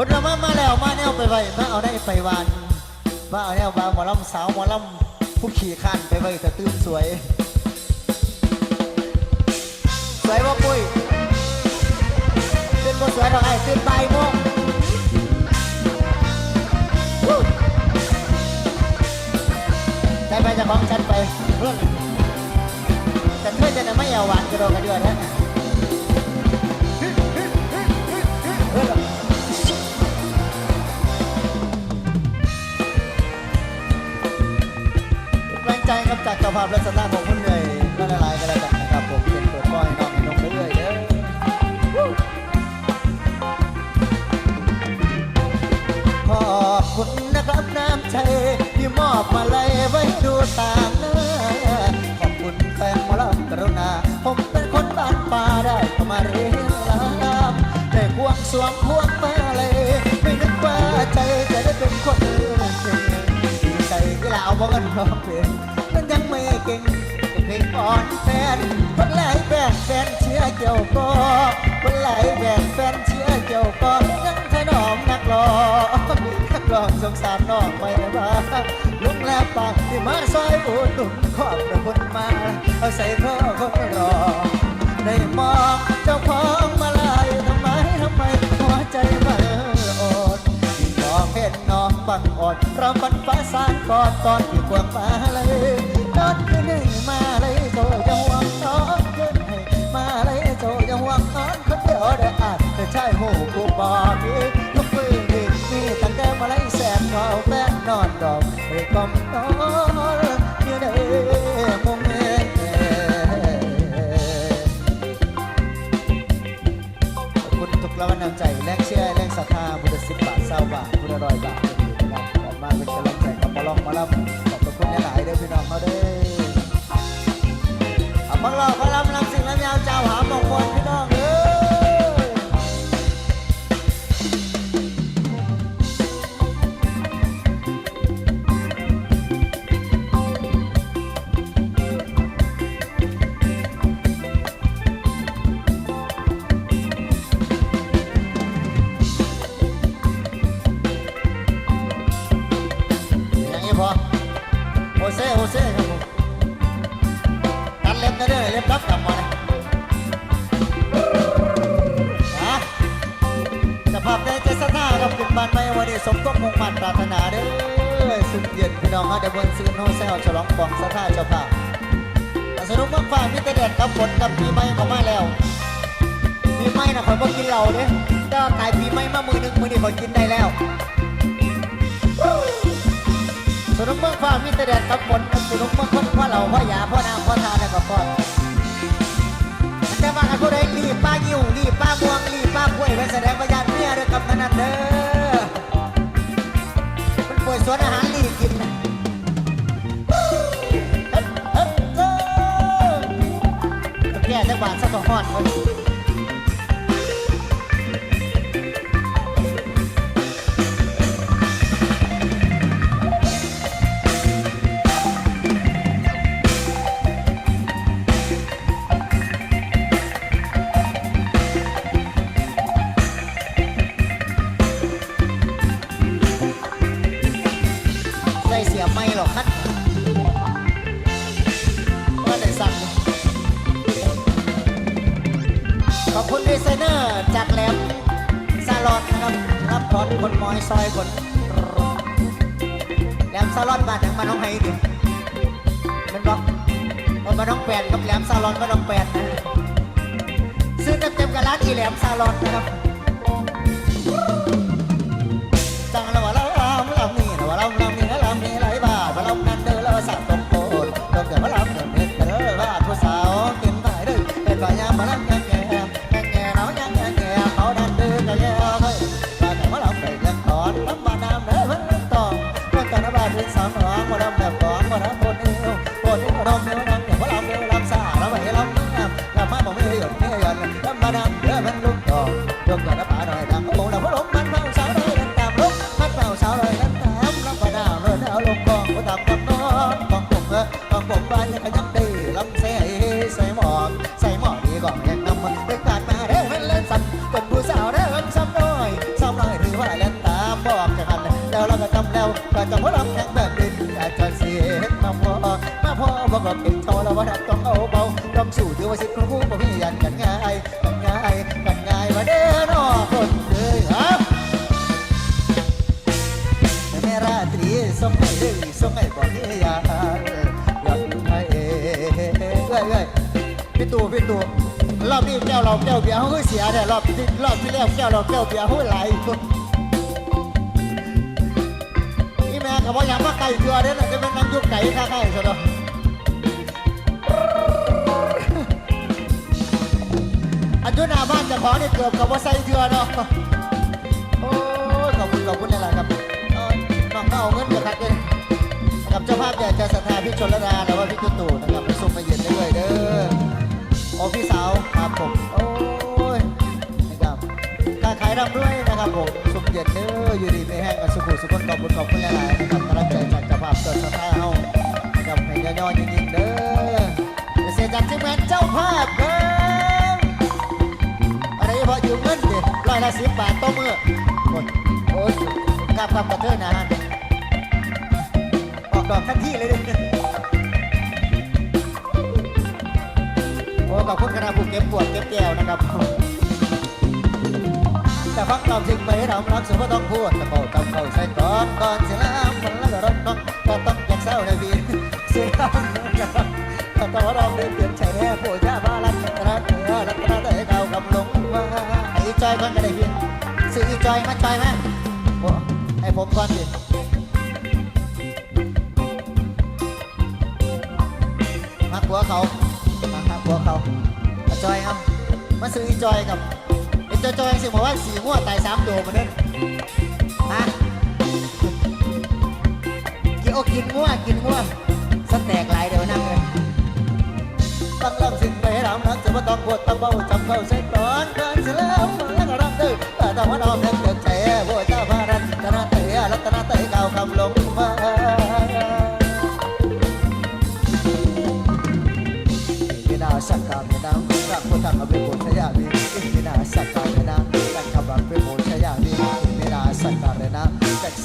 ผลมามาแล้วมาแนวไปไว้มาเอาได้ไปวันมาเอาแนวบางหมอลำสาวหมอลำผู้ขี่ขันไปไว้แต่ตื่นสวย สวยบ่ปุ้ยตื่นบ่สวยดอกไอ้ตื่นบ่ายโมงวู้ไปจะของฉันไปเรื่องแต่เพื่อนจะไม่เอาหวานกระโดดกระเดือนนะาภาพละสตาร์ของคุณเลยก็ละลายๆกันแล้วกันนะครับผมเป็นเปิดก้อยน้องให้น้องเรื่อยๆเด้อขอบคุณนะครับน้ำใจที่มอบมาเลยไว้ดูต่างหน้าขอบคุณแฟนหมอลำกรุณา ผมเป็นคนบ้านป่าได้เข้ามาเรียนลามได้ควงสวมควงมาเลยไม่นึกว่าใจจะได้เป็นคนดีใจที่เราบอกกันร้องเพลงมันยัง เก่งเป็นเพลงอ่อนแฟนคนไหลายแฟนแฟนเชียร์เกี่ยวก็คนไหลายแฟนแฟนเชียร์เกี่ยวก็ยังถนอมนักร้องนักร้องสงสารน้องไม่ได้บ้าลุงและปากที่มาซอยอุดหนุนขอบพระคุณมาเอาใส่ข้อคนรอได้มองเจ้าของมาลายทำไมทำไมหัวใจมันอ่อนมองเห็นน้องบังอ่อนเราฝันฟ้าสร้างกอดตอนที่ควงมาเลยนอยโตยังหวังน้องขึ้นให้มาเลย คนเดียวได้อาจจะใช่หูกูบอกพี่ลูกปืนนี่นี่ตั้งแต่มาเลยแสนเขาแฟนนอนดอกไอ้กอมนอนอยู่ในมุมเอขอบคุณทุกกำลังใจแรงเชียร์แรงศรัทธาพุทธสิบบาทเศร้าบาทพุทธร้อยบาท พี่น้องเขาเด้อเอาบังเราพระลำลำสิ่งลำยาวเจ้าหามงคล สมทบมุ่งมั่นปรารถนาเด้อสุดเย็นพี่น้องฮะเดี๋ยวบนซื้อโนเซลฉลองกองสถาเจ้าภาพแต่สรุปว่าฝ่ายมิตรเด็ดกับฝนกับปีใหม่เขามาแล้วปีใหม่นะข่อยบ่กินเหล้าเด้แต่ว่าขายปีใหม่มามือหนึงมือนี้ข่อยกินได้แล้วสนุกเมืองฟ้ามีแต่แดดกับฝนสนุกเมืองคนพ่อเราพ่อยาพ่อน้ำพ่อทาแล้วก็พ่อแต่ว่ากันผู้ใดรีบป้ายิ้วรีบป้าม่วงรีบป้ากล้วยไปแสดงพยา ยแก่จังหวัดสักหอดคน แปดกับแหลมซาลอนมาน้องแปดนะซื้อเต็มๆกับร้านอีแหลมซาลอนนะครับ ถ้าจะมารับแข่งแบบนี้อาจจะเสียมาพอมาพอว่าก็เป็นตอแล้วว่าต้องเอาเบาต้องสู้ถือว่าสิทธิ์ของผู้บ่มียันกันง่ายกันง่ายกันง่ายมาเด้อนอคนเลยฮะแม่ราตรีส่งให้เลยส่งให้บ่มียาอยากอยู่ให้เอ้ยเอ้ยพี่ตู่พี่ตู่รอบนี้แก้วเราแก้วเบียร์เขยเสียแต่รอบที่รอบที่แล้วแก้วเราแก้วเบียร์เขยไหล นี่แม่กับว่ายังว่าไก่เกลือเนี่ยจะเป็นน้ำยุกไก่ข้าไก่ซะเนาะอันยุนาบ้านจะของนี่ยเกือบกับว่าใส่เกลือเนาะโอ้ยขอบคุณขอบคุณนี่แหละครับน้องก็เอาเงินเดือดคักเลยนะครับเจ้าภาพใหญ่ใจศรัทธาพี่ชนระดาหรือว่าพี่ตุ้ตู่นะครับไปส่งมาเย็นได้เลยเด้อโอ้พี่สาวครับผมโอ้ยนะครับการขายรำด้วยนะครับผม ย็นเด้ออยู่ดีไม่แห้งกันสุขุสุขคนขอบคุณขอบคุณหลายๆนะครับกำลังใจจากเจ้าภาพเกิดสถาเฮานะครับให้ย่อๆยิงๆเด้อเสียจากทีมงานเจ้าภาพเด้ออะไรพออยู่เงินเดิร้อยละสิบบาทต่อมือโอ้โอ้ยกลับกลับกระเทือนนะฮะออกดอกทันทีเลยดิโอ้ขอบคุณคณะผู้เก็บปวดเก็บแก้วนะครับ แต่ฟังเราจริงไปเรารักสุภาต้องพูดแต่บอกต้องเข้าใส่ก่อนก่อนเสียแล้วมันแล้วก็ร้องน้องก็ต้องอยากเศร้าในวีนเสียแล้วนะครับถ้าต้องร้องเดินเปลี่ยนใจแน่ผู้ชาบ้ารักรักเออรักรักแต่เก่ากับลงว่าไอ้จอยก่อนก็ได้ยงซื้ออีจอยมาจอยมาโอ้ให้ผมก่อนดิมักหัวเขามาครัวเขามาจอยครับมาซื้ออีจอยกับ จอยจอยสิบอกว่าสีม่วตายสามตัวมาเด้นฮะกินโอกินม่วกินม่วสแต็กหลายเดี๋ยวนั่งเลยตั้งลำสิ่งไปให้เรานักจะมาต้องปวดต้องเบาจำเข้าใส่ก่อนก่อนเสร็จแล้วแล้วก็รับตื้อแต่ต้องว่าน้องเด็กเด็กใจโบเจ้าพารันตนาเตะรัตนาเตะเก่าคำลงมามินาสักการมินารักพุทธังอภิปุชยา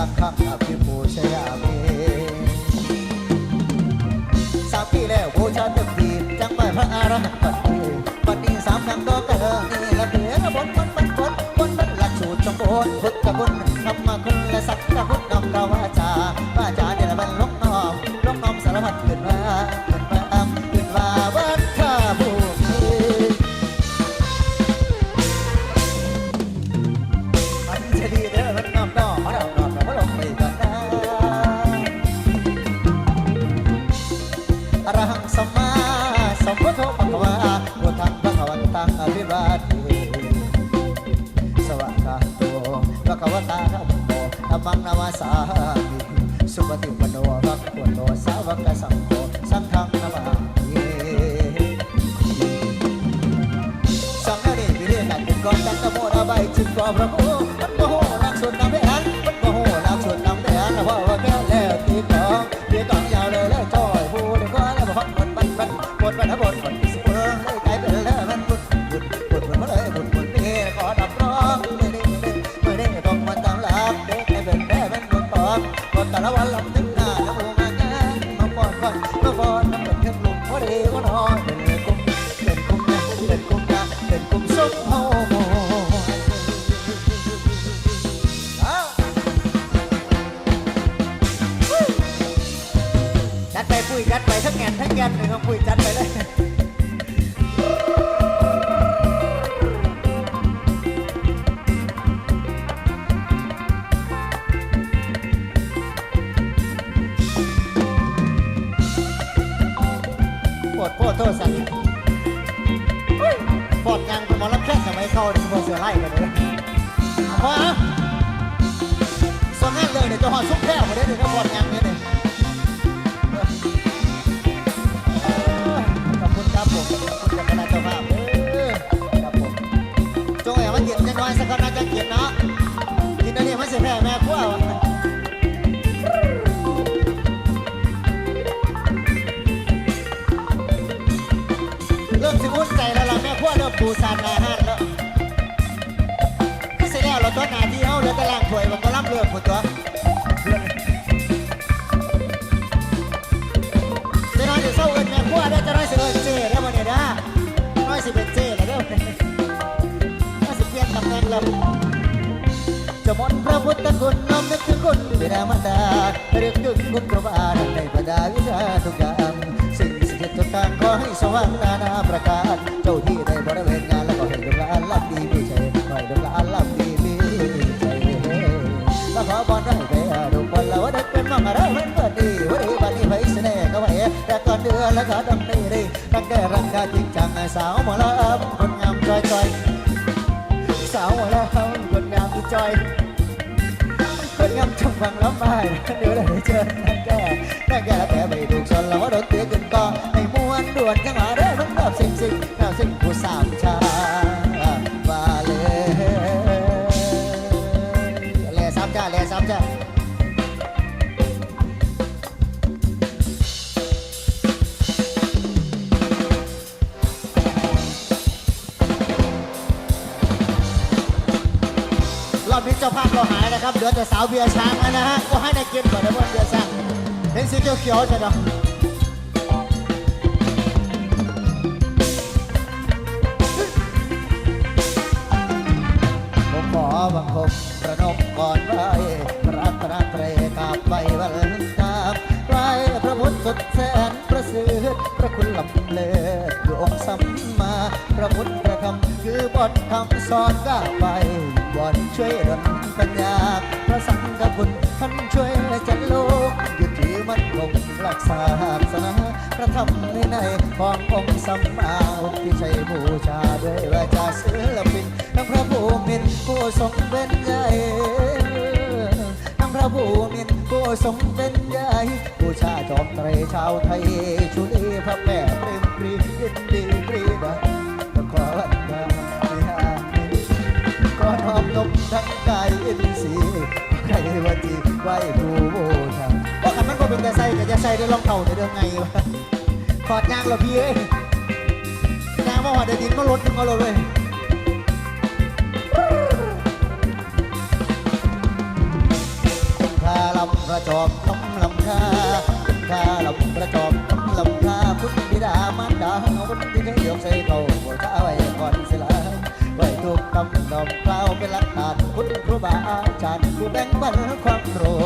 จักสักขังอภิปุชยามิสามปีแล้วบูชาเต็มทีจังไปพระอรหันต์ปัจจุบันนี้สามครั้งก็เกิดนี่ละเถือบนบนบนบนบนบนหลักสูตรสมบูรณ์พุทธคุณธรรมคุณ ระกวตาธัมโมธัมมังนามาสามิสุปฏิปโนภะคะวนโตสาวกสังโฆสังฆังนามาสังฆนี่วิเรียนกันก่อนตัตโมระบจิตกอพระโค minamata Rikdun kong probaanan ay padawi na dugaan Sinisigit ko kang ko isawang nanabrakaan Tauhid ay barawin nga lang ko Hay dumla alam di bichay Hay dumla alam di bichay Nakapan ay kaya Rumpala wadat kan mga rawan pati Wari bali bay sine kawai Rekon dua lagat ang niri Nagderang ka jing chang ay sao mo lam Kun ngam choy choy Sao mo lam kun ngam choy ะการเจ้าที่ในบริเวณองอะไรมังจงจังสาวหมอลำจำฟังแล้วไปเดี๋ยวได้เจอนักแก่นักแก่แต่ไม่ถูกชนแล้วว่าโดนเตี้ยขึ้นกองให้มวนด่วนจังหวะได้มันแบบสิ่งสิ่งแบบสิ่งผู้สามชาบาเลยแล่สามชาแล่สามชารอบนี้เจ้าภาพเราหา นะครับเหลือแต่สาวเบียร์ช้างแล้วนะฮะก็ให้ในายกินก่อนนะเพื่อนเบียร์ช้างเห็นสีเขียวๆใช่ไหมผมขอบังคมประนมก่อนไว้ระรัตนตรัยกราบไปวันตามไหว้พระพุทธสุดแสนประเสริฐพระคุณลำเลิศคือองสัมมา พระพุทธพระธรรมคือบทคำสอนก้าวไป อนช่วยดลปัญญาพระสังฆคุณท่านช่วยจันโลกยึดถือมั่นคงรักษาศาสนาพระธรรมในในขององค์สัมมาที่ใช้บูชาด้วยวาจาศิลปินทั้งพระภูมินผู้ทรงเป็นใหญ่ทั้งพระภูมินผู้ทรงเป็นใหญ่ผู้ชาจอมไตรชาวไทยชุลีพระแม่เปรมปรียินดีปรีดา ครว่าจีไหวผู้บูชาเพราะคำนั้นก็เป็นแต่ใส่แต่จะใส่ได้รองเท้าในเดือนไงวะถอดยางเหรอพี่เอ้ยยางมาหอดเดยวดินมาลดมาลดเลยคาลำกระจอบคำลำคาคาลำกระจอบคำลำคาคุณบิดามารดาคุณที่ให้ยกใส่เขาหัวข้าไว้ก่อนสิลาไว้ทุกคำดอกกล่าวเป็นหลักฐานคุณครูบาอา จารย์ผู้แบ่งบันความรู้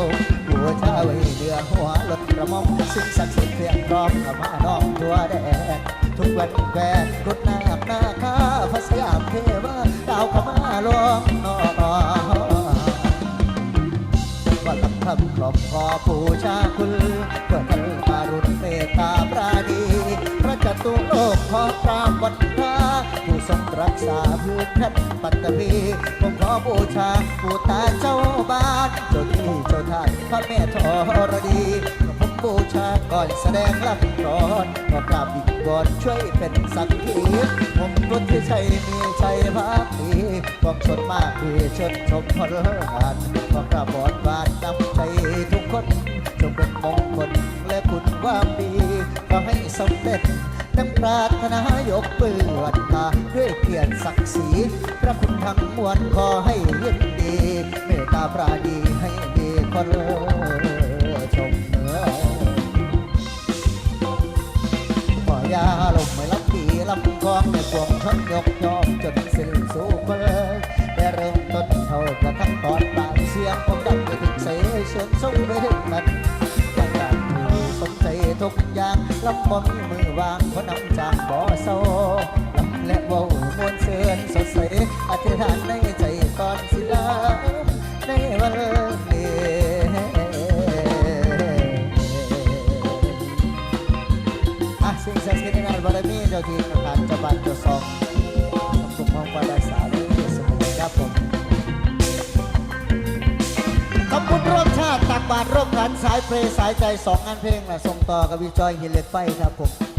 หัวชาไว้เหนือหัวลดกระมอมสิ่งศักดิ์สิทธิ์เพียงพร้อมกับมาน้องตัวแดงทุกวันแคว ทรงรักษาพื้นแผ่นปัตตภีผมขอบูชาผู้ตาเจ้าบ้านเจ้าที่เจ้าทานพระแม่ธรณีผมบูชาก่อนแสดงลำกรอนขอกราบอีกบอนช่วยเป็นสักขีผมรุที่ชัยมีชัยพักดีบอกชนมากดีชนชมพลงานขอกราบบอนบานนำใจทุกคนจงเป็นมงคลและคุณความดีขอให้สำเร็จ ดังปรารถนายกเปื้อนตาด้วยเกียรติศักดิ์ศรีพระคุณทั้งมวลขอให้ยินดี เมตตาปราณีให้มีคนชมเนือขอยาลมไม่รับดีลำกองในปวงชนยกยอมจนสิ้นสู่คนเลยแต่เริ่มต้นเท่ากระทั่งตอนปลายเสียงผมดังไปถึงเสียเชิญส่งไปถึงมัน ทุกอย่างลำบ่มีมือวางเพราะนำจากบ่อโซลำและเว่ามวนเสือนสดใสอธิษฐานในใจก่อนสิลาในวันนี้อะสิ่งศักดิ์สิทธิ์ในงานบารมีเจ้าที่ อันสายเพลงสายใจสองงานเพลงนะส่งต่อกับวิจอยหินเหล็กไฟครับผม